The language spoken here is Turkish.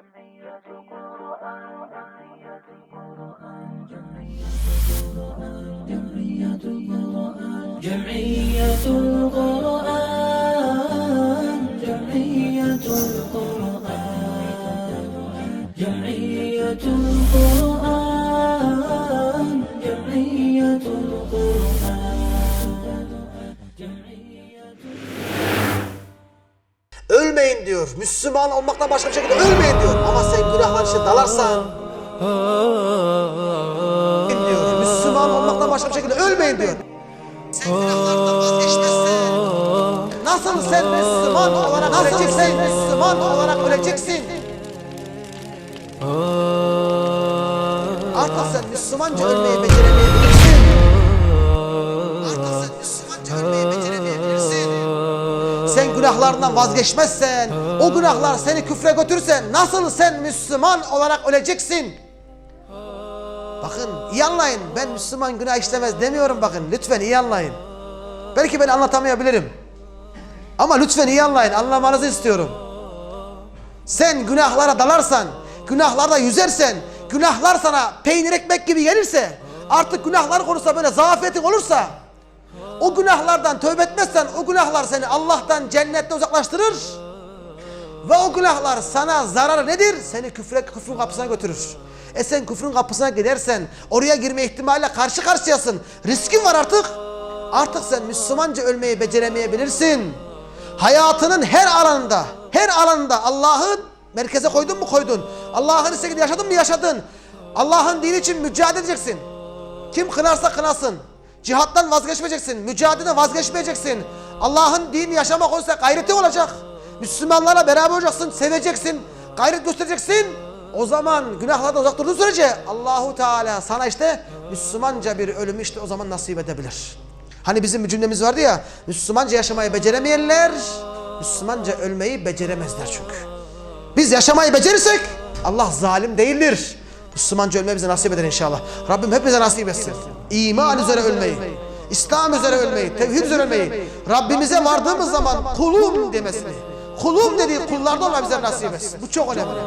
جمعية القرآن جمعية القرآن جمعية القرآن جمعية القرآن جمعية القرآن. Ölmeyin diyor. Müslüman olmaktan başka bir şekilde ölmeyin diyor. Ama sen günahlar içinde dalarsan diyor. Müslüman olmaktan başka bir şekilde ölmeyin diyor. Sen günahlardan vazgeçmezsen nasıl sen Müslüman olarak nasıl sen Müslüman olarak öleceksin? Artık sen Müslümanca ölmeyi beceremeyebilirsin. Günahlarından vazgeçmezsen, o günahlar seni küfre götürsen nasıl sen Müslüman olarak öleceksin? Bakın iyi anlayın. Ben Müslüman günah işlemez demiyorum bakın. Lütfen iyi anlayın. Belki ben anlatamayabilirim. Ama lütfen iyi anlayın. Anlamanızı istiyorum. Sen günahlara dalarsan, günahlarda yüzersen, günahlar sana peynir ekmek gibi gelirse, artık günahlar konusunda böyle zafiyetin olursa, o günahlardan tövbe etmezsen o günahlar seni Allah'tan cennette uzaklaştırır. Ve o günahlar sana zararı nedir? Seni küfre, küfrün kapısına götürür. E sen küfrün kapısına gidersen oraya girme ihtimaliyle karşı karşıyasın. Riskin var artık. Artık sen Müslümanca ölmeyi beceremeyebilirsin. Hayatının her alanında, her alanında Allah'ın merkeze koydun mu koydun. Allah'ın istediğini yaşadın mı yaşadın. Allah'ın dini için mücadele edeceksin. Kim kınarsa kınasın. Cihattan vazgeçmeyeceksin. Mücadeleden vazgeçmeyeceksin. Allah'ın dini yaşamak olsa gayreti olacak. Müslümanlarla beraber olacaksın, seveceksin, gayret göstereceksin. O zaman günahlardan uzak durduğun sürece Allahu Teala sana işte Müslümanca bir ölümü işte o zaman nasip edebilir. Hani bizim cümlemiz vardı ya, Müslümanca yaşamayı beceremeyenler Müslümanca ölmeyi beceremezler çünkü. Biz yaşamayı becerirsek Allah zalim değildir. Müslümanca ölmeyi bize nasip eder inşallah. Rabbim hepimize nasip etsin. İman üzere ölmeyi, İslam üzere ölmeyi, tevhid üzere ölmeyi, Rabbimize vardığımız zaman kulum demesini, kulum dediği kullardan Allah bize nasip etsin. Bu çok önemli.